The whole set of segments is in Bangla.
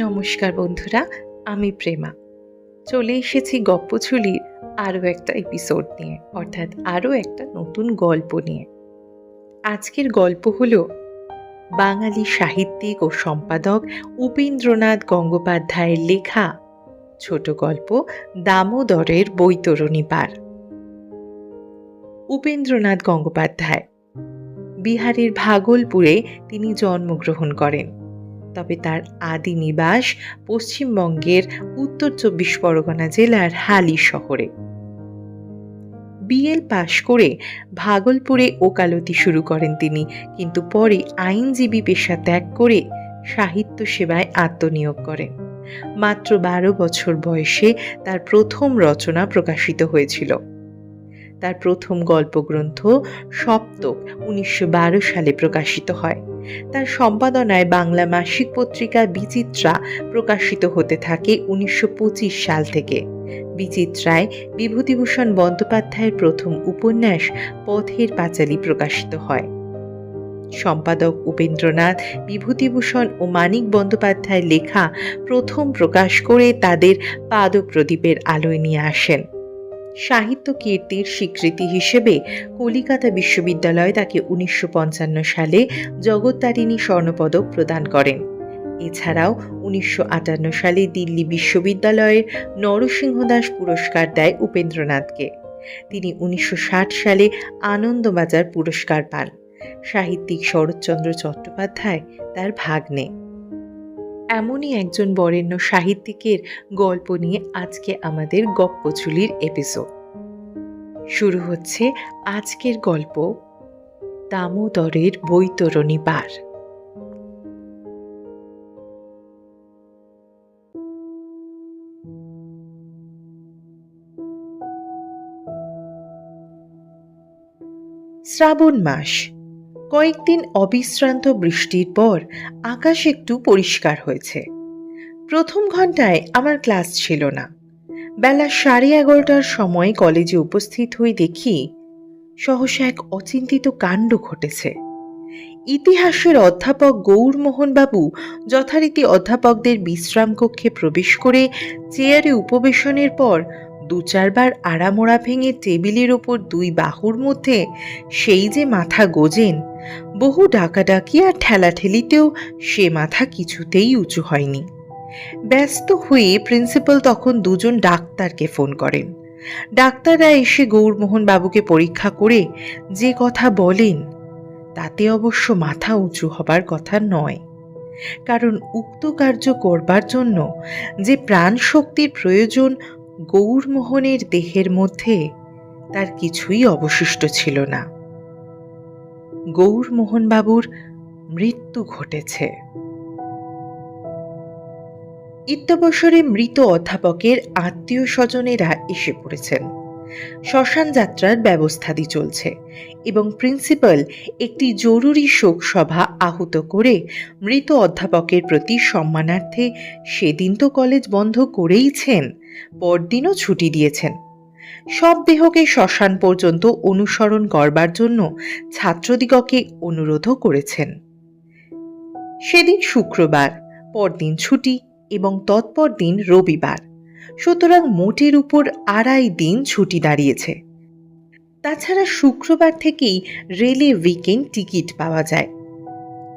নমস্কার বন্ধুরা, আমি প্রেমা। চলে এসেছি গপ্পছুলির আরও একটা এপিসোড নিয়ে, অর্থাৎ আরও একটা নতুন গল্প নিয়ে। আজকের গল্প হল বাঙালি সাহিত্যিক ও সম্পাদক উপেন্দ্রনাথ গঙ্গোপাধ্যায়ের লেখা ছোট গল্প দামোদরের বৈতরণী পার। উপেন্দ্রনাথ গঙ্গোপাধ্যায়, বিহারের ভাগলপুরে তিনি জন্মগ্রহণ করেন। তবে তার আদি নিবাস পশ্চিমবঙ্গের উত্তর চব্বিশ পরগনা জেলার হালি শহরে। বিএল পাশ করে ভাগলপুরে ওকালতি শুরু করেন তিনি, কিন্তু পরে আইনজীবী পেশা ত্যাগ করে সাহিত্য সেবায় আত্মনিয়োগ করেন। মাত্র বারো বছর বয়সে তার প্রথম রচনা প্রকাশিত হয়েছিল। তার প্রথম গল্পগ্রন্থ সপ্তক উনিশশো বারো সালে প্রকাশিত হয়। তার সম্পাদনায় বাংলা মাসিক পত্রিকা বিচিত্রা প্রকাশিত হতে থাকে উনিশশো পঁচিশ সাল থেকে। বিচিত্রায় বিভূতিভূষণ বন্দ্যোপাধ্যায়ের প্রথম উপন্যাস পথের পাঁচালী প্রকাশিত হয়। সম্পাদক উপেন্দ্রনাথ, বিভূতিভূষণ ও মানিক বন্দ্যোপাধ্যায়ের লেখা প্রথম প্রকাশ করে তাদের পাদপ্রদীপের আলোয় নিয়ে আসেন। সাহিত্য কীর্তির স্বীকৃতি হিসেবে কলিকাতা বিশ্ববিদ্যালয় তাকে উনিশশো পঞ্চান্ন সালে জগত্তারিণী স্বর্ণপদক প্রদান করেন। এছাড়াও উনিশশো আটান্ন সালে দিল্লি বিশ্ববিদ্যালয়ের নরসিংহ দাস পুরস্কার দেয় উপেন্দ্রনাথকে। তিনি উনিশশো ষাট সালে আনন্দবাজার পুরস্কার পান। সাহিত্যিক শরৎচন্দ্র চট্টোপাধ্যায় তার ভাগ্নে। এমনই একজন বরেণ্য সাহিত্যিকের গল্প নিয়ে আজকে আমাদের গপ্পচুলির এপিসোড শুরু হচ্ছে আজকের গল্প, দামোদরের বৈতরণী পার। শ্রাবণ মাস কয়েকদিন অবিশ্রান্ত বৃষ্টির পর আকাশ একটু পরিষ্কার হয়েছে। প্রথম ঘন্টায় আমার ক্লাস ছিল না। বেলা সাড়ে এগারোটার সময় কলেজে উপস্থিত হয়ে দেখি সহসা এক অচিন্তিত কাণ্ড ঘটেছে। ইতিহাসের অধ্যাপক গৌরমোহনবাবু যথারীতি অধ্যাপকদের বিশ্রাম কক্ষে প্রবেশ করে চেয়ারে উপবেশনের পর দু চারবার আড়ামোড়া ভেঙে টেবিলের ওপর দুই বাহুর মধ্যে সেই যে মাথা গোজেন বহু ডাকাডাকি আর ঠেলাঠেলিতেও সে মাথা কিছুতেই উঁচু হয়নি। ব্যস্ত হয়ে প্রিন্সিপাল তখন দুজন ডাক্তারকে ফোন করেন। ডাক্তাররা এসে গৌরমোহন বাবুকে পরীক্ষা করে যে কথা বলেন, তাতে অবশ্য মাথা উঁচু হবার কথা নয়। কারণ উক্ত কার্য করবার জন্য যে প্রাণ শক্তির প্রয়োজন গৌরমোহনের দেহের মধ্যে, তার কিছুই অবশিষ্ট ছিল না। গৌরমোহনবাবুর মৃত্যু ঘটেছে। ইত্যবসরে মৃত অধ্যাপকের আত্মীয় স্বজনেরা এসে পড়েছেন। শ্মশান যাত্রার ব্যবস্থাদি চলছে এবং প্রিন্সিপাল একটি জরুরি শোক সভা আহুত করে মৃত অধ্যাপকের প্রতি সম্মানার্থে সেদিন তো কলেজ বন্ধ করেইছেন, পরদিনও ছুটি দিয়েছেন। সব দেহকে শ্মশান পর্যন্ত অনুসরণ করবার জন্য ছাত্রদিগকে অনুরোধও করেছেন। সেদিন শুক্রবার, পরদিন ছুটি এবং তৎপর দিন রবিবার। সুতরাং মোটের উপর আড়াই দিন ছুটি দাঁড়িয়েছে। তাছাড়া শুক্রবার থেকেই রেলে উইকেন্ড টিকিট পাওয়া যায়।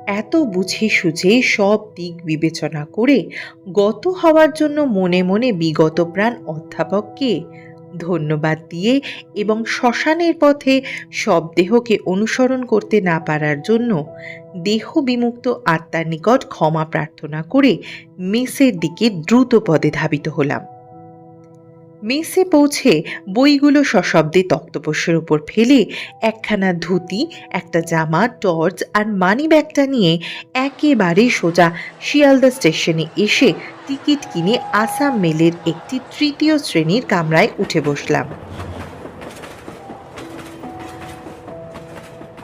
এত বুঝে সুঝে সব দিক বিবেচনা করে গত হওয়ার জন্য মনে মনে বিগত প্রাণ অধ্যাপককে ধন্যবাদ দিয়ে এবং শ্মশানের পথে সব দেহকে অনুসরণ করতে না পারার জন্য দেহ বিমুক্ত আত্মার নিকট ক্ষমা প্রার্থনা করে মেসের দিকে দ্রুত পদে ধাবিত হলাম। মেসে পৌঁছে বইগুলো সশব্দে তক্তপোষের উপর ফেলে একখানা ধুতি, একটা জামা, টর্চ আর মানি ব্যাগটা নিয়ে একেবারে সোজা শিয়ালদা স্টেশনে এসে টিকিট কিনে আসাম মেলের একটি তৃতীয় শ্রেণির কামরায় উঠে বসলাম।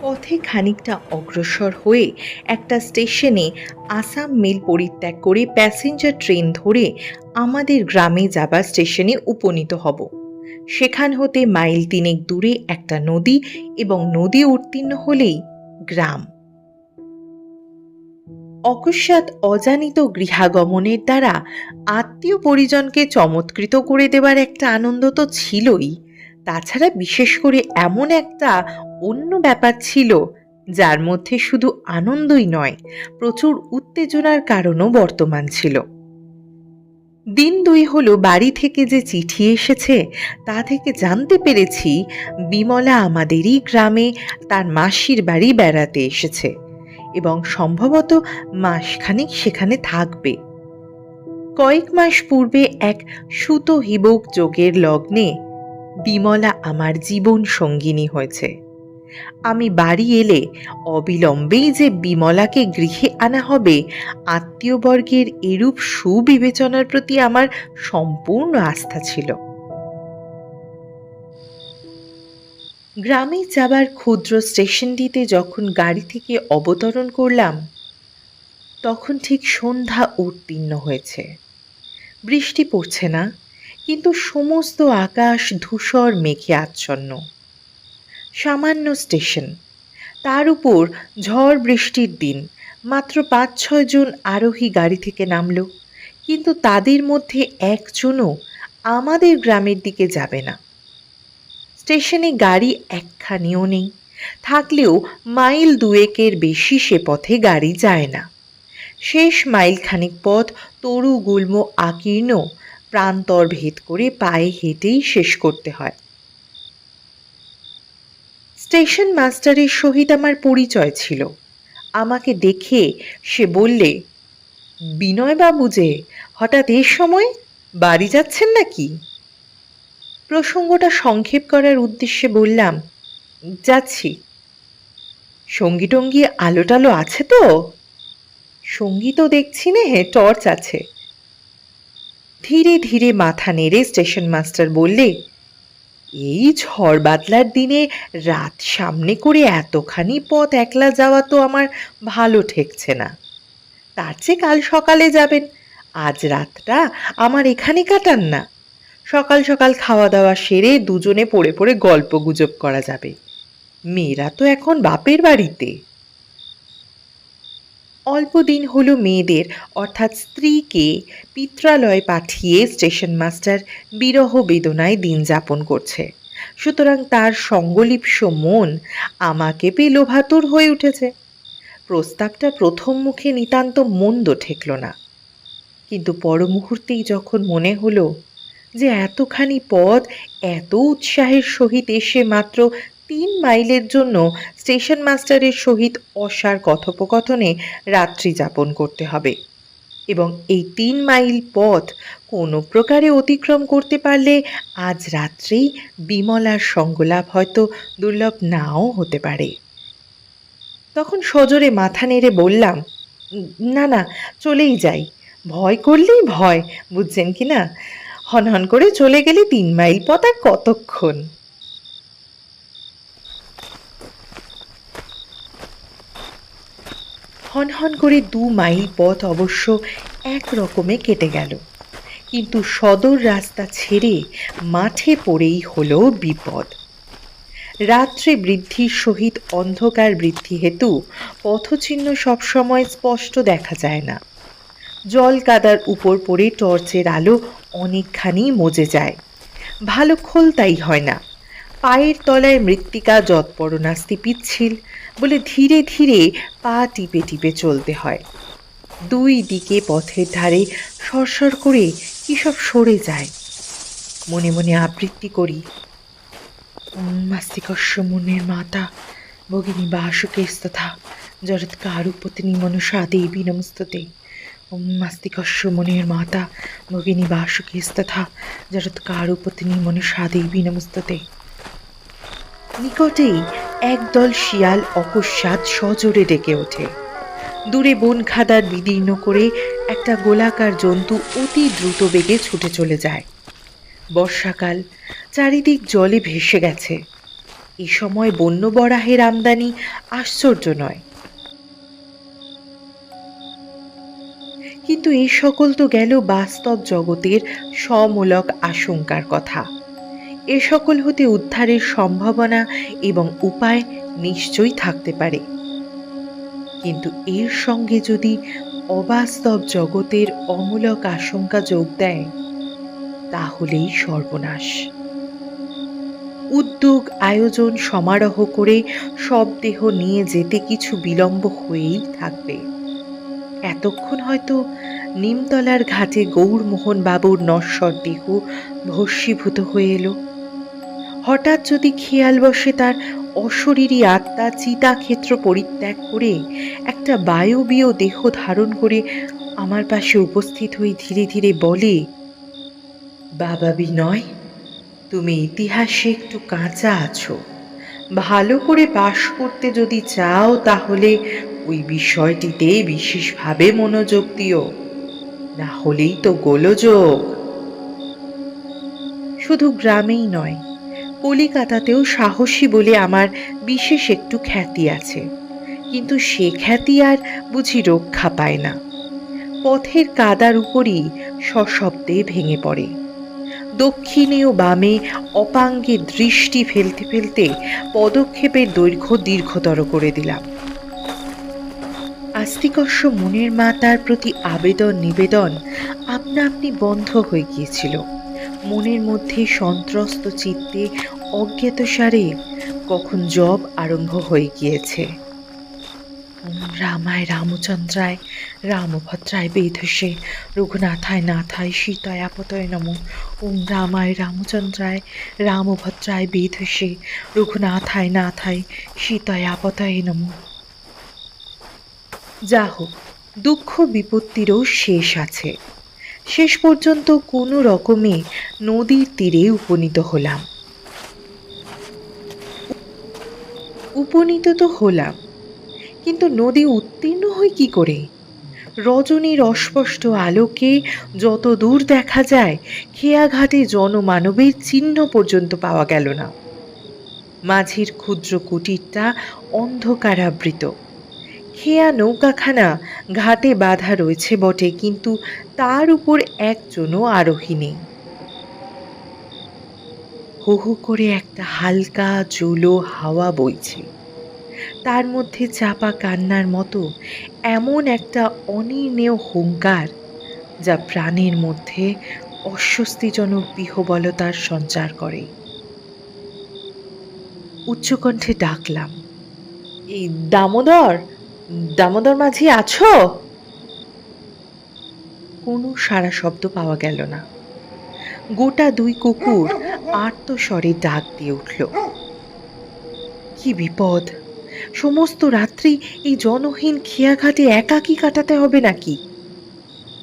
পথে খানিকটা অগ্রসর হয়ে একটা স্টেশনে আসাম মেল পরিত্যাগ করে প্যাসেঞ্জার ট্রেন ধরে আমাদের গ্রামে যাবার স্টেশনে উপনীত হব। সেখান হতে মাইল তিনেক দূরে একটা নদী এবং নদী উত্তীর্ণ হলেই গ্রাম। অকস্মাৎ অজানিত গৃহাগমনের দ্বারা আত্মীয় পরিজনকে চমৎকৃত করে দেবার একটা আনন্দ তো ছিলই। তাছাড়া বিশেষ করে এমন একটা অন্য ব্যাপার ছিল, যার মধ্যে শুধু আনন্দই নয়, প্রচুর উত্তেজনার কারণও বর্তমান ছিল। দিন দুই হলো বাড়ি থেকে যে চিঠি এসেছে, তা থেকে জানতে পেরেছি বিমলা আমাদেরই গ্রামে তার মাসির বাড়ি বেড়াতে এসেছে এবং সম্ভবত মাসখানেক সেখানে থাকবে। কয়েক মাস পূর্বে এক সুতো হিবক যোগের লগ্নে বিমলা আমার জীবন সঙ্গিনী হয়েছে। আমি বাড়ি এলে অবিলম্বেই যে বিমলাকে গৃহে আনা হবে, আত্মীয়বর্গের এরূপ সুবিবেচনার প্রতি আমার সম্পূর্ণ আস্থা ছিল। গ্রামে যাবার ক্ষুদ্র স্টেশনটিতে যখন গাড়ি থেকে অবতরণ করলাম, তখন ঠিক সন্ধ্যা উত্তীর্ণ হয়েছে। বৃষ্টি পড়ছে না, কিন্তু সমস্ত আকাশ ধূসর মেঘে আচ্ছন্ন। সামান্য স্টেশন। তার উপর ঝড় বৃষ্টির দিন। মাত্র পাঁচ ছয় জন আরোহী গাড়ি থেকে নামল। কিন্তু তাদের মধ্যে একজনও আমাদের গ্রামের দিকে যাবে না। স্টেশনে গাড়ি একখানিও নেই। থাকলেও মাইল দুয়েকের বেশি সে পথে গাড়ি যায় না। শেষ মাইল খানিক পথ তরু, গুল্ম, আকীর্ণ প্রান্তর ভেদ করে পায়ে হেঁটেই শেষ করতে হয়। স্টেশন মাস্টারের সহিত আমার পরিচয় ছিল। আমাকে দেখে সে বললে বিনয়বাবু যে, হঠাৎ এর সময় বাড়ি যাচ্ছেন নাকি? প্রসঙ্গটা সংক্ষেপ করার উদ্দেশ্যে বললাম, যাচ্ছি। সঙ্গী টঙ্গী আলো টালো আছে তো? সঙ্গী তো দেখছি নে টর্চ আছে। ধীরে ধীরে মাথা নেড়ে স্টেশন মাস্টার বললে এই ঝড় বাদলার দিনে রাত সামনে করে এতখানি পথ একলা যাওয়া তো আমার ভালো ঠেকছে না। তার চেয়ে কাল সকালে যাবেন, আজ রাতটা আমার এখানে কাটান না। সকাল সকাল খাওয়া দাওয়া সেরে দুজনে পড়ে পড়ে গল্প গুজব করা যাবে। মেয়েরা তো এখন বাপের বাড়িতে। অল্প দিন হলো মেয়েদের, অর্থাৎ স্ত্রীকে পিত্রালয়ে পাঠিয়ে স্টেশন মাস্টার বিরহ বেদনায় দিন যাপন করছে। সুতরাং তার সঙ্গলিপ্স মন আমাকে পেয়ে লোভাতুর হয়ে উঠেছে। প্রস্তাবটা প্রথম মুখে নিতান্ত মন্দ ঠেকল না। কিন্তু পর মুহূর্তেই যখন মনে হলো যে এতখানি পথ এত উৎসাহের সহিত এসে মাত্র তিন মাইলের জন্য স্টেশন মাস্টারের সহিত অসার কথোপকথনে রাত্রি যাপন করতে হবে। এবং এই তিন মাইল পথ কোনো প্রকারে অতিক্রম করতে পারলে আজ রাত্রেই বিমলার সঙ্গলাভ হয়তো দুর্লভ নাও হতে পারে। তখন সজোরে মাথা নেড়ে বললাম, না না, চলেই যাই। ভয় করলেই ভয়, বুঝছেন কি না? হনহন করে চলে গেলে তিন মাইল পথ আর কতক্ষণ? হনহন করে দু মাইল পথ অবশ্য এক রকমে কেটে গেল। কিন্তু সদর রাস্তা ছেড়ে মাঠে পড়েই হলো বিপদ। রাত্রে বৃদ্ধির সহিত অন্ধকার বৃদ্ধি হেতু পথচিহ্ন সবসময় স্পষ্ট দেখা যায় না। জল কাদার উপর পড়ে টর্চের আলো অনেকখানি মজে যায়। ভালো খোলতাই হয় না। পায়ের তলায় মৃত্তিকা যৎপরনাস্তি পিচ্ছিল বলে ধীরে ধীরে পা টিপে টিপে চলতে হয়। দুই দিকে পথের ধারে সরসর করে কি সব সরে যায়। মনে মনে আবৃত্তি করি। মাস্তিকস্য মনের মাতা, ভগিনী বাসুকেস্তথা জরৎকারুপতিনি মনুষা দেবী নমস্ততে। ওম মাস্তিকস্য মনের মাতা, ভগিনী বাসুকেস্তথা জরৎকারুপতিনি মনুষা দেবী নমস্ততে। নিকটেই একদল শিয়াল অকস্মাৎ সজোরে ডেকে ওঠে। দূরে বন খাদার বিদীর্ণ করে একটা গোলাকার জন্তু অতি দ্রুত বেগে ছুটে চলে যায়। বর্ষাকাল, চারিদিক জলে ভেসে গেছে। এ সময় বন্য বরাহের আমদানি আশ্চর্য নয়। কিন্তু এই সকল তো গেল বাস্তব জগতের সমূলক আশঙ্কার কথা। এ সকল হতে উদ্ধারের সম্ভাবনা এবং উপায় নিশ্চয়ই থাকতে পারে। কিন্তু এর সঙ্গে যদি অবাস্তব জগতের অমূলক আশঙ্কা যোগ দেয়, তাহলেই সর্বনাশ। উদ্যোগ, আয়োজন, সমারোহ করে সব দেহ নিয়ে যেতে কিছু বিলম্ব হয়েই থাকবে। এতক্ষণ হয়তো নিমতলার ঘাটে গৌরমোহন বাবুর নশ্বর দেহ ভস্মীভূত হয়ে এলো। হঠাৎ যদি খেয়াল বসে তার অশরীরী আত্মা চিতা ক্ষেত্র পরিত্যাগ করে, একটা বায়বীয় দেহ ধারণ করে আমার পাশে উপস্থিত হয়ে ধীরে ধীরে বলে, বাবা বিনয়, তুমি ইতিহাসে একটু কাঁচা আছো। ভালো করে পাশ করতে যদি চাও তাহলে ওই বিষয়টিতে বিশেষভাবে মনোযোগ দিও। না হলেই তো গোলযোগ। শুধু গ্রামেই নয় কলিকাতাতেও সাহসী বলে আমার বিশেষ একটু খ্যাতি আছে। কিন্তু সে খ্যাতি আর বুঝি রক্ষা পায় না। পথের কাদার উপরই সশব্দে ভেঙে পড়ে। দক্ষিণে ও বামে অপাঙ্গে দৃষ্টি ফেলতে ফেলতে পদক্ষেপের দৈর্ঘ্য দীর্ঘতর করে দিলাম। আস্তিকস্য মনের মা তার প্রতি আবেদন নিবেদন আপনা আপনি বন্ধ হয়ে গিয়েছিল। মনের মধ্যে সন্ত্রস্ত চিত্তে অজ্ঞাতসারে কখন জব আরম্ভ হয়ে গিয়েছে। রামায় রামচন্দ্রায়, রামভদ্রায় বেধসে রঘুনাথায় নাথায় সীতায় আপতয় নম। ওম রামায় রামচন্দ্রায়, রামভদ্রায় বেধসে রঘুনাথায় নাথায় সীতায় আপতয় নম। যা হোক দুঃখ বিপত্তিরও শেষ আছে। শেষ পর্যন্ত কোনো রকমে নদীর তীরে উপনীত হলাম। উপনীত তো হলাম, কিন্তু নদী উত্তীর্ণ হয় কি করে? রজনীর অস্পষ্ট আলোকে যত দূর দেখা যায়, খেয়াঘাটে জনমানবের চিহ্ন পর্যন্ত পাওয়া গেল না। মাঝির ক্ষুদ্র কুটিরটা অন্ধকারাবৃত। খেয়া নৌকাখানা ঘাটে বাঁধা রয়েছে বটে, কিন্তু তার উপর একজনও আরোহী নেই। হু হু করে একটা হালকা জুলো হাওয়া বইছে। তার মধ্যে চাপা কান্নার মতো এমন একটা অনির্ণেয় হুঙ্কার যা প্রাণের মধ্যে অস্বস্তিজনক বিহবলতার সঞ্চার করে। উচ্চকণ্ঠে ডাকলাম, এই দামোদর দামোদর মাঝি আছো? কোনো সারা শব্দ পাওয়া গেল না। গোটা দুই কুকুর আর্তস্বরে ডাক দিয়ে উঠল, কি বিপদ? সমস্ত রাত্রি এই জনহীন খেয়াঘাটে একাকী কাটাতে হবে নাকি?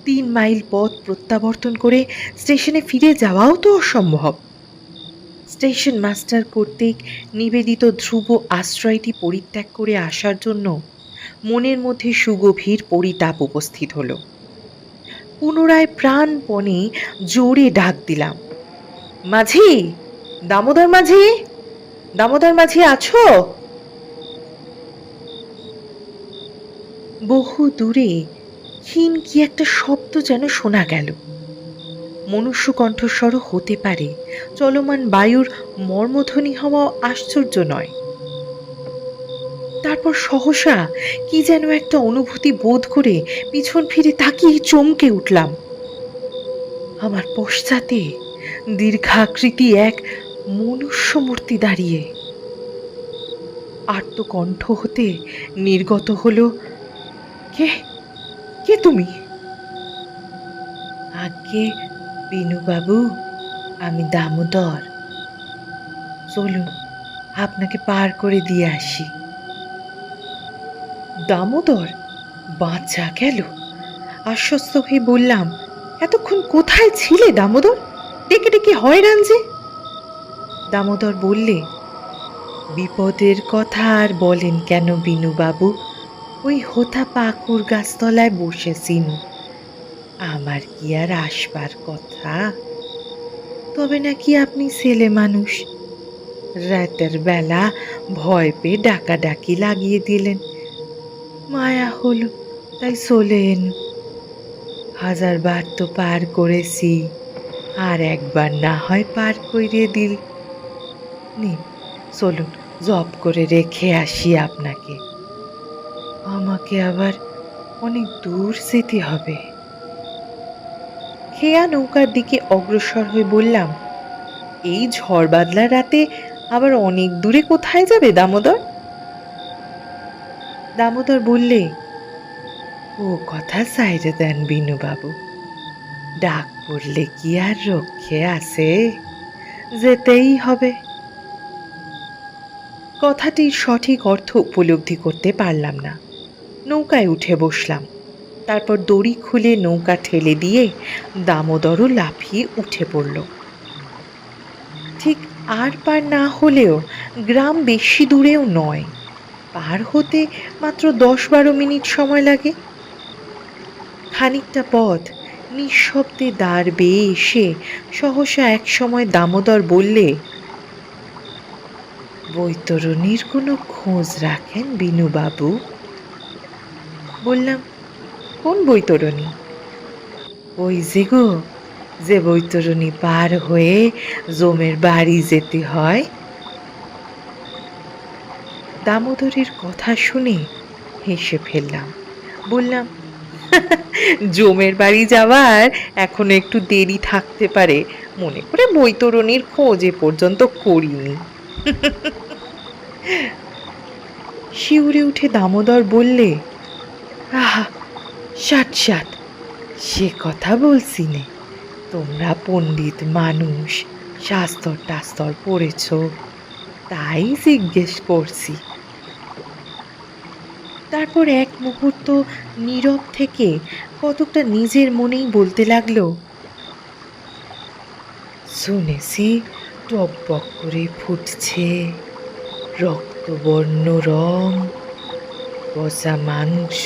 তিন মাইল পথ প্রত্যাবর্তন করে স্টেশনে ফিরে যাওয়াও তো অসম্ভব। স্টেশন মাস্টার কর্তৃক নিবেদিত ধ্রুব আশ্রয়টি পরিত্যাগ করে আসার জন্য মনের মধ্যে সুগভীর পরিতাপ উপস্থিত হলো। পুনরায় প্রাণপণে জোরে ডাক দিলাম মাঝি? দামোদর মাঝি? দামোদর মাঝি আছো? বহু দূরে ক্ষীণ কি একটা শব্দ যেন শোনা গেল। মনুষ্য কণ্ঠস্বরও হতে পারে, চলমান বায়ুর মর্মধ্বনি হওয়া আশ্চর্য নয়। তারপর সহসা কি যেন একটা অনুভূতি বোধ করে পিছন ফিরে তাকিয়ে চমকে উঠলাম। আমার পশ্চাতে দীর্ঘাকৃতি এক মনুষ্য মূর্তি দাঁড়িয়ে। আর্তকণ্ঠ হতে নির্গত হলো, কে? কে তুমি? আগে বিনুবাবু, আমি দামোদর। চলুন, আপনাকে পার করে দিয়ে আসি। দামোদর? বাঁচা গেল? আশ্বস্ত হয়ে বললাম, এতক্ষণ কোথায় ছিলে দামোদর? ডেকে ডেকে হয়রান যে। দামোদর বললে, বিপদের কথা আর বলেন কেন বিনুবাবু? ওই হোথা পাকুর গাছতলায় বসেছিন। আমার কি আর আসবার কথা? তবে নাকি আপনি ছেলে মানুষ? রাতের বেলা ভয় পেয়ে ডাকাডাকি লাগিয়ে দিলেন। মায়া হলো, তাই চলে এন হাজার বার তো পার করেছি। আর একবার না হয় পার করিয়ে দিল। নিন, চলুন, জব করে রেখে আসি আপনাকে। আমাকে আবার অনেক দূর যেতে হবে। খেয়া নৌকার দিকে অগ্রসর হয়ে বললাম, এই ঝড় বাদলার রাতে আবার অনেক দূরে কোথায় যাবে দামোদর? দামোদর বললে, ও কথা সাইরে দেন বিনুবাবু। ডাক পড়লে কি আর রক্ষে আছে? যেতেই হবে। কথাটির সঠিক অর্থ উপলব্ধি করতে পারলাম না। নৌকায় উঠে বসলাম। তারপর দড়ি খুলে নৌকা ঠেলে দিয়ে দামোদরও লাফিয়ে উঠে পড়ল। ঠিক আর পার না হলেও গ্রাম বেশি দূরেও নয়। পার হতে মাত্র দশ বারো মিনিট সময় লাগে। খানিকটা পথ নিঃশব্দে দাঁড় বেয়ে এসে সহসা এক সময় দামোদর বললে, বৈতরণীর কোনো খোঁজ রাখেন বিনুবাবু? বললাম, কোন বৈতরণী? ওই যে গো, যে বৈতরণী পার হয়ে জমের বাড়ি যেতে হয়? দামোদরের কথা শুনে হেসে ফেললাম। বললাম জমের বাড়ি যাওয়ার এখনও একটু দেরি থাকতে পারে। মনে করে বৈতরণীর খোঁজ এ পর্যন্ত করিনি। শিউরে উঠে দামোদর বললে, আহা, সাত সাত, সে কথা বলছি নে। তোমরা পণ্ডিত মানুষ শাস্তর টাস্তর পড়েছ। তাই জিজ্ঞেস করছি। তারপর এক মুহূর্ত নীরব থেকে কতকটা নিজের মনেই বলতে লাগল, শুনেছি টকবক করে ফুটছে রক্তবর্ণ রং, পচা মাংস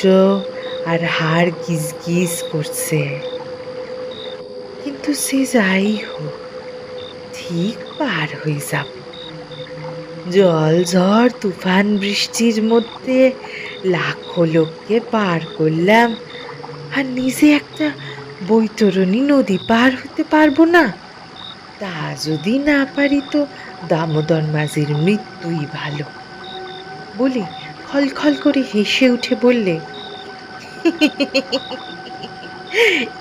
আর হাড় গিজ গিজ করছে। কিন্তু সে যাই হোক, ঠিক পার হয়ে যাব। জল ঝড় তুফান বৃষ্টির মধ্যে লাখো লোককে পার করলাম। আর নিজে একটা বৈতরণী নদী পার হতে পারব না। তা যদি না পারি তো দামোদর মাঝির মৃত্যুই ভালো। বলে খলখল করে হেসে উঠে বললে,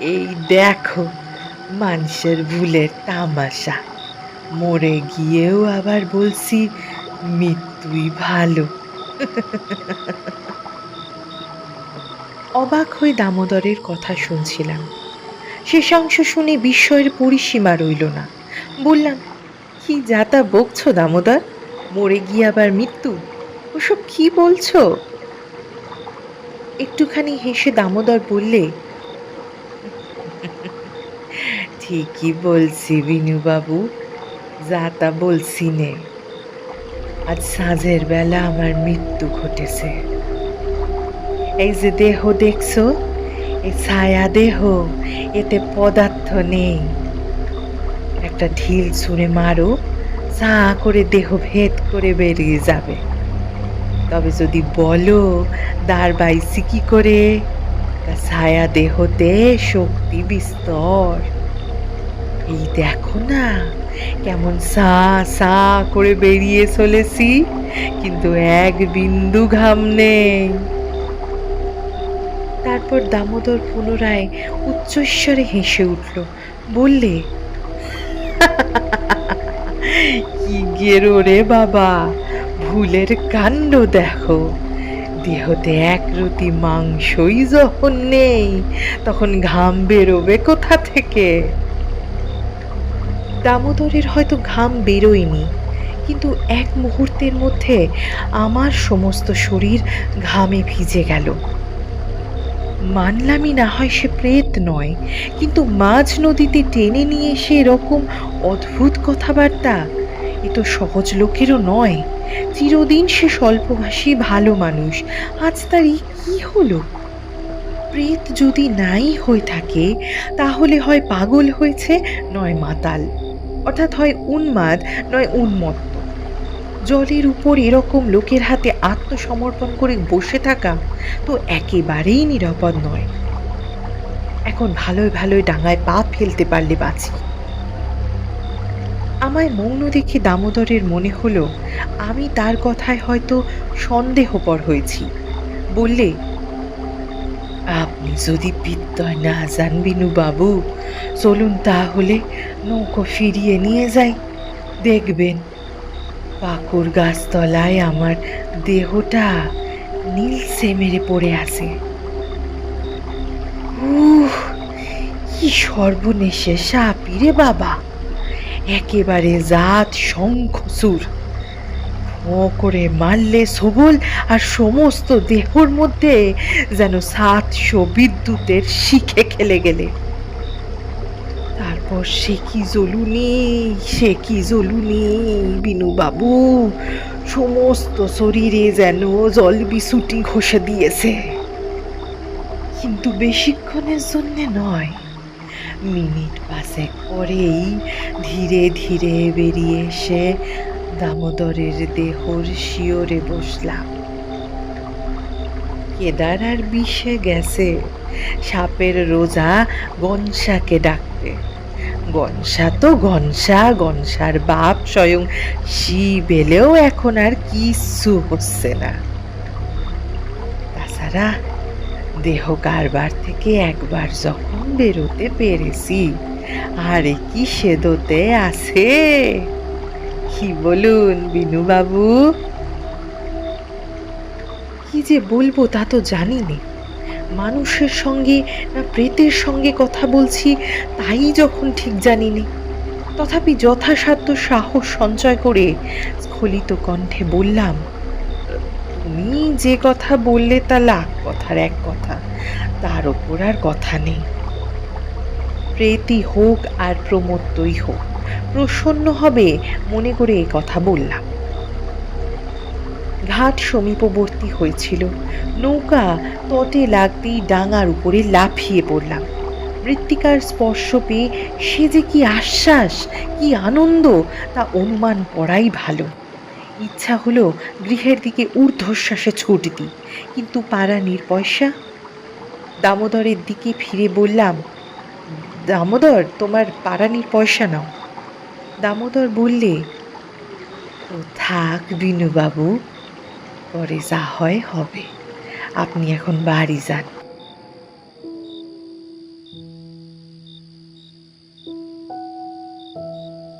এই দেখো, মানুষের ভুলের তামাশা। মরে গিয়েও আবার বলছি, মৃত্যুই ভালো। অবাক হয়ে দামোদরের কথা শুনছিলাম। শেষাংশ শুনে বিস্ময়ের পরিসীমা রইল না। বললাম, কি যাতা বকছো দামোদর? মরে গিয়ে আবার মৃত্যু? ওসব কি বলছো? একটুখানি হেসে দামোদর বললে, ঠিকই বলছি বিনুবাবু, যা তা বলছি নে। আজ সাঁঝের বেলা আমার মৃত্যু ঘটেছে। এই যে দেহ দেখছ, এই ছায়া দেহ, এতে পদার্থ নেই। একটা ঢিল ছুঁড়ে মারো চা করে দেহ ভেদ করে বেরিয়ে যাবে। তবে যদি বলো দাঁড় বাইছি কি করে? তা ছায়া দেহতে শক্তি বিস্তর। এই দেখো না, কেমন সা সা করে বেরিয়ে চলেছি, কিন্তু এক বিন্দু ঘাম নেই। তারপর দামোদর পুনরায় উচ্চস্বরে হেসে উঠল, বললে, কি গেরো রে বাবা, ভুলের কাণ্ড দেখো। দেহতে এক রুটি মাংসই যখন নেই, তখন ঘাম বেরোবে কোথা থেকে? দামোদরের হয়তো ঘাম বেরোয়নি, কিন্তু এক মুহূর্তের মধ্যে আমার সমস্ত শরীর ঘামে ভিজে গেল। মানলামই না হয় সে প্রেত নয়, কিন্তু মাঝ নদীতে টেনে নিয়ে এসে এরকম অদ্ভুত কথাবার্তা, এ তো সহজ লোকেরও নয়। চিরদিন সে স্বল্পভাষী ভালো মানুষ, আজ তার কি হলো? প্রেত যদি নাই হয়ে থাকে, তাহলে হয় পাগল হয়েছে, নয় মাতাল। অর্থাৎ হয় উন্মাদ, নয় উন্মত্ত। জলের উপর এরকম লোকের হাতে আত্মসমর্পণ করে বসে থাকা তো একেবারেই নিরাপদ নয়। এখন ভালোই ভালোই ডাঙায় পা ফেলতে পারলে বাঁচি। আমায় মৌন দেখে দামোদরের মনে হলো, আমি তার কথায় হয়তো সন্দেহপর হয়েছি। বললে আপনি যদি বিদ্যয় না যান বাবু, চলুন তাহলে নৌকো ফিরিয়ে নিয়ে যাই। দেখবেন, পাকুর গাছতলায় আমার দেহটা নীলসে মেরে পড়ে আছে। উহ, কি সর্বনেশে সাপিরে বাবা। একেবারে জাত শঙ্খসুর করে মারলে সবল আর সমস্ত দেহর মধ্যে যেন সাতশো বিদ্যুতের শিখে খেলে গেলে। তারপর সে কি জ্বলুনি সে কি জ্বলুনি বিনু বাবু সমস্ত শরীরে যেন জল বিছুটি ঘষে দিয়েছে। কিন্তু বেশিক্ষণের জন্যে নয়, মিনিট পাঁচেক পরেই ধীরে ধীরে বেরিয়ে এসে দামোদরের দেহর শিওরে বসলাম। কেদার আর বিষে গেছে, সাপের রোজা গনসাকে ডাকতে। গনসা তো গনসা, গনসার বাপ স্বয়ং শিব এলেও এখন আর কিচ্ছু হচ্ছে না। তাছাড়া দেহ কারবার থেকে একবার যখন বেরোতে পেরেছি, আর কি সেদোতে আছে? কি বলুন বিনু বাবু কি যে বলব তা তো জানি নে মানুষের সঙ্গে না প্রেতের সঙ্গে কথা বলছি, তাই যখন ঠিক জানি নে তথাপি যথাসাধ্য সাহস সঞ্চয় করে স্খলিত কণ্ঠে বললাম, তুমি যে কথা বললে তা লাখ কথার এক কথা, তার ওপর আর কথা নেই। প্রেতই হোক আর প্রমত্তই হোক। প্রসন্ন হবে মনে করে এ কথা বললাম। ঘাট সমীপবর্তী হয়েছিল। নৌকা তটে লাগতেই ডাঙার উপরে লাফিয়ে পড়লাম। মৃত্তিকার স্পর্শ পেয়ে সে যে কি আশ্বাস, কি আনন্দ, তা অনুমান করাই ভালো। ইচ্ছা হলো গৃহের দিকে ঊর্ধ্বশ্বাসে ছুট দিই, কিন্তু পাড়ানির পয়সা দামোদরের দিকে ফিরে বললাম, দামোদর, তোমার পাড়ানির পয়সা নাও। দামোদর বললে, ও থাক বিনুবাবু, পরে যা হয় হবে। আপনি এখন বাড়ি যান।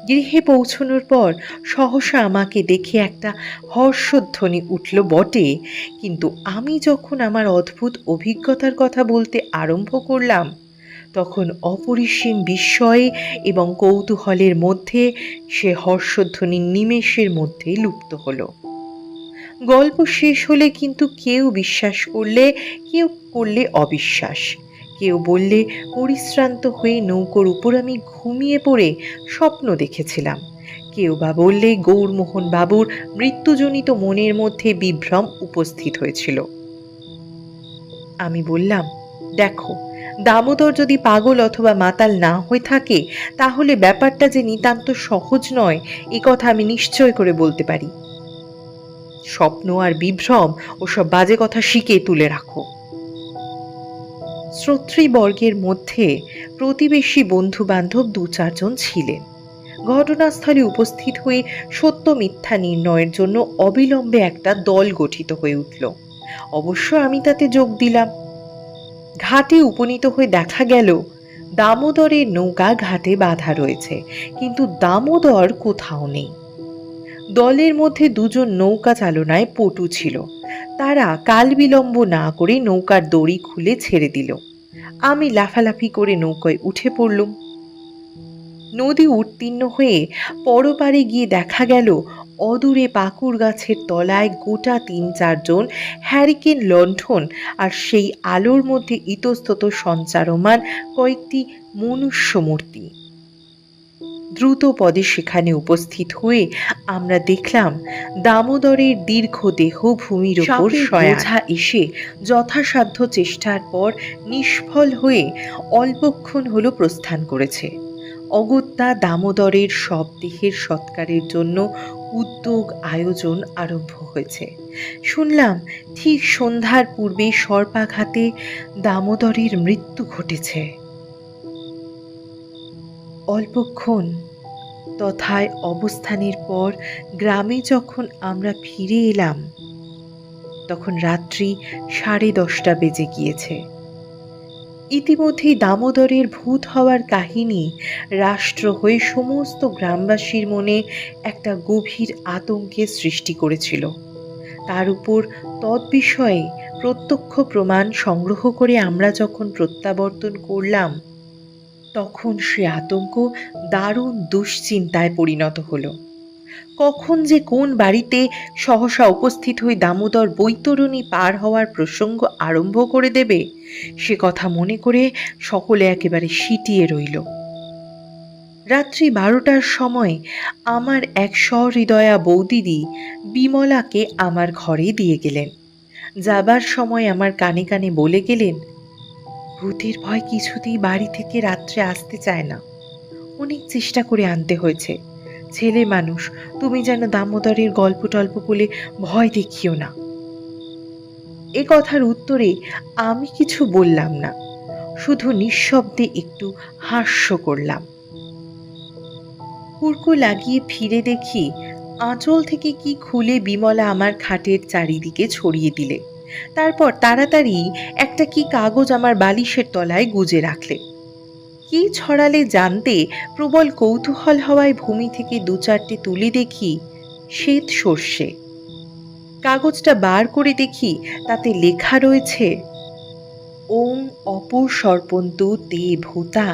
গৃহে পৌঁছনোর পর সহসা আমাকে দেখে একটা হর্ষধ্বনি উঠল বটে, কিন্তু আমি যখন আমার অদ্ভুত অভিজ্ঞতার কথা বলতে আরম্ভ করলাম তখন অপরিসীম বিস্ময়ে এবং কৌতূহলের মধ্যে সে হর্ষধ্বনি নিমেষের মধ্যেই লুপ্ত হলো। গল্প শেষ হলে কিন্তু কেউ বিশ্বাস করলে, কেউ করলে অবিশ্বাস। কেউ বললে, পরিশ্রান্ত হয়ে নৌকোর উপর আমি ঘুমিয়ে পড়ে স্বপ্ন দেখেছিলাম। কেউ বা বললে, গৌরমোহন বাবুর মৃত্যুজনিত মনের মধ্যে বিভ্রম উপস্থিত হয়েছিল। আমি বললাম, দেখো দামোদর যদি পাগল অথবা মাতাল না হয়ে থাকে, তাহলে ব্যাপারটা যে নিতান্ত সহজ নয়, এ কথা আমি নিশ্চয় করে বলতে পারি। স্বপ্ন আর বিভ্রম, ওসব বাজে কথা শিখে তুলে রাখো। শ্রোতৃবর্গের মধ্যে প্রতিবেশী বন্ধু বান্ধব দু চারজন ছিলেন। ঘটনাস্থলে উপস্থিত হয়ে সত্য মিথ্যা নির্ণয়ের জন্য অবিলম্বে একটা দল গঠিত হয়ে উঠল। অবশ্য আমি তাতে যোগ দিলাম। ঘাটে উপনীত হয়ে দেখা গেল, দামোদরের নৌকা ঘাটে বাঁধা রয়েছে, কিন্তু দামোদর কোথাও নেই। দলের মধ্যে দুজন নৌকা চালনায় পটু ছিল। তারা কাল বিলম্ব না করে নৌকার দড়ি খুলে ছেড়ে দিল। আমি লাফালাফি করে নৌকায় উঠে পড়লুম। নদী উত্তীর্ণ হয়ে পরপারে গিয়ে দেখা গেল অদূরে পাকুর গাছের তলায় গোটা তিন চারজন হ্যারিকেন লণ্ঠন আর সেই আলোর মধ্যে ইতস্তত সঞ্চারমান কয়েকটি মনুষ্য মূর্তি দ্রুত পদে সেখানে উপস্থিত হয়ে আমরা দেখলাম দামোদরের দীর্ঘ দেহ ভূমির ওপর বোঝা এসে যথাসাধ্য চেষ্টার পর নিষ্ফল হয়ে অল্পক্ষণ হলো প্রস্থান করেছে। অগত্যা দামোদরের সব দেহের সৎকারের জন্য উদ্যোগ, আয়োজন আরম্ভ হয়েছে। শুনলাম ঠিক সন্ধ্যার পূর্বে সর্পাঘাতে দামোদরের মৃত্যু ঘটেছে। অল্পক্ষণ তথায় অবস্থানের পর গ্রামে যখন আমরা ফিরে এলাম, তখন রাত্রি সাড়ে দশটা বেজে গিয়েছে। ইতিমধ্যেই দামোদরের ভূত হওয়ার কাহিনী রাষ্ট্র হয়ে সমস্ত গ্রামবাসীর মনে একটা গভীর আতঙ্কের সৃষ্টি করেছিল। তার উপর তৎবিষয়ে প্রত্যক্ষ প্রমাণ সংগ্রহ করে আমরা যখন প্রত্যাবর্তন করলাম, তখন সে আতঙ্ক দারুণ দুশ্চিন্তায় পরিণত হলো। কখন যে কোন বাড়িতে সহসা উপস্থিত হয়ে দামোদর বৈতরণী পার হওয়ার প্রসঙ্গ আরম্ভ করে দেবে, সে কথা মনে করে সকলে একেবারে সিটিয়ে রইল। রাত্রি বারোটার সময় আমার এক সহৃদয়া বৌদিদি বিমলাকে আমার ঘরে দিয়ে গেলেন। যাবার সময় আমার কানে কানে বলে গেলেন, ভূতের ভয় কিছুতেই বাড়ি থেকে রাত্রে আসতে চায় না। অনেক চেষ্টা করে আনতে হয়েছে। ছেলে মানুষ, তুমি যেন দামোদরের গল্প টল্প বলে ভয় দেখিও না। এ কথার উত্তরে আমি কিছু বললাম না, শুধু নিঃশব্দে একটু হাস্য করলাম। হুড়কো লাগিয়ে ফিরে দেখি, আঁচল থেকে কি খুলে বিমলা আমার খাটের চারিদিকে ছড়িয়ে দিলে। তারপর তাড়াতাড়ি একটা কি কাগজ আমার বালিশের তলায় গুজে রাখলে। কি ছড়ালে জানতে প্রবল কৌতূহল হওয়ায় ভূমি থেকে দু চারটে তুলে দেখি শ্বেত সর্ষে। কাগজটা বার করে দেখি তাতে লেখা রয়েছে, ওম অপর সর্পন্তু তে ভূতা,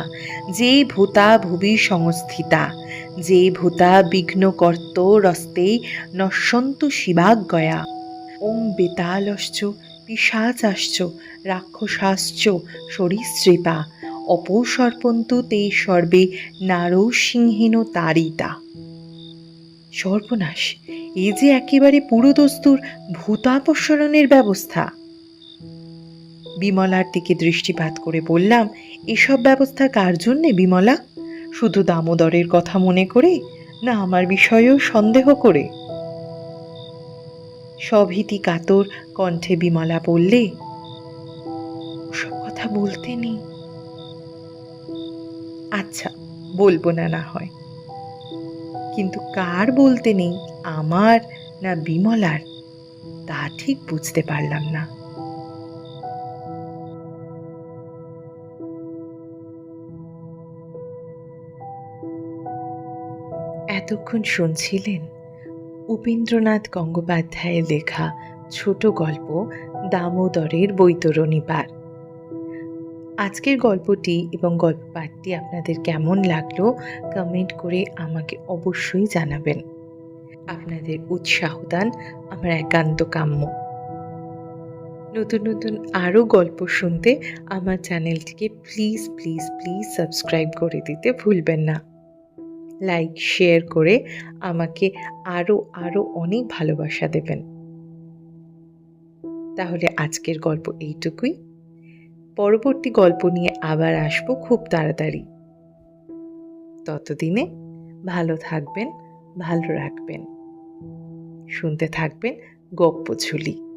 যে ভূতা ভুবি সংস্থিতা, যে ভূতা বিঘ্নকর্ত রস্তে নশ্যন্তু শিবাজ্ঞয়া, ওম বেতালশ্চ, পিশাচাশ্চ, রাক্ষসাশ্চ, সরীসৃপা অপসর্পন্তু তে সর্বে নারসিংহীন তারিতা। সর্বনাশ, এ যে একেবারে পুরোদস্তুর ভূতাপসরণের ব্যবস্থা। বিমলার দিকে দৃষ্টিপাত করে বললাম, এসব ব্যবস্থা কার জন্যে বিমলা? শুধু দামোদরের কথা মনে করে, না আমার বিষয়েও সন্দেহ করে? সভীতি কাতর কণ্ঠে বিমলা বললে, ওসব কথা বলতে নেই। আচ্ছা বলব না না হয়। কিন্তু কার বলতে নেই, আমার না বিমলার? তা ঠিক বুঝতে পারলাম না। এতক্ষণ শুনছিলেন উপেন্দ্রনাথ গঙ্গোপাধ্যায়ের লেখা ছোট গল্প দামোদরের বৈতরণী পার আজকের গল্পটি এবং গল্প পাঠটি আপনাদের কেমন লাগল কমেন্ট করে আমাকে অবশ্যই জানাবেন। আপনাদের উৎসাহ দান আমার একান্ত কাম্য। নতুন নতুন আরও গল্প শুনতে আমার চ্যানেলটিকে প্লিজ প্লিজ প্লিজ সাবস্ক্রাইব করে দিতে ভুলবেন না। লাইক শেয়ার করে আমাকে আরও আরও অনেক ভালোবাসা দেবেন। তাহলে আজকের গল্প এইটুকুই। পরবর্তী গল্প নিয়ে আবার আসব খুব তাড়াতাড়ি। ততদিনে ভালো থাকবেন, ভালো রাখবেন। শুনতে থাকবেন গপ্প ঝুলি।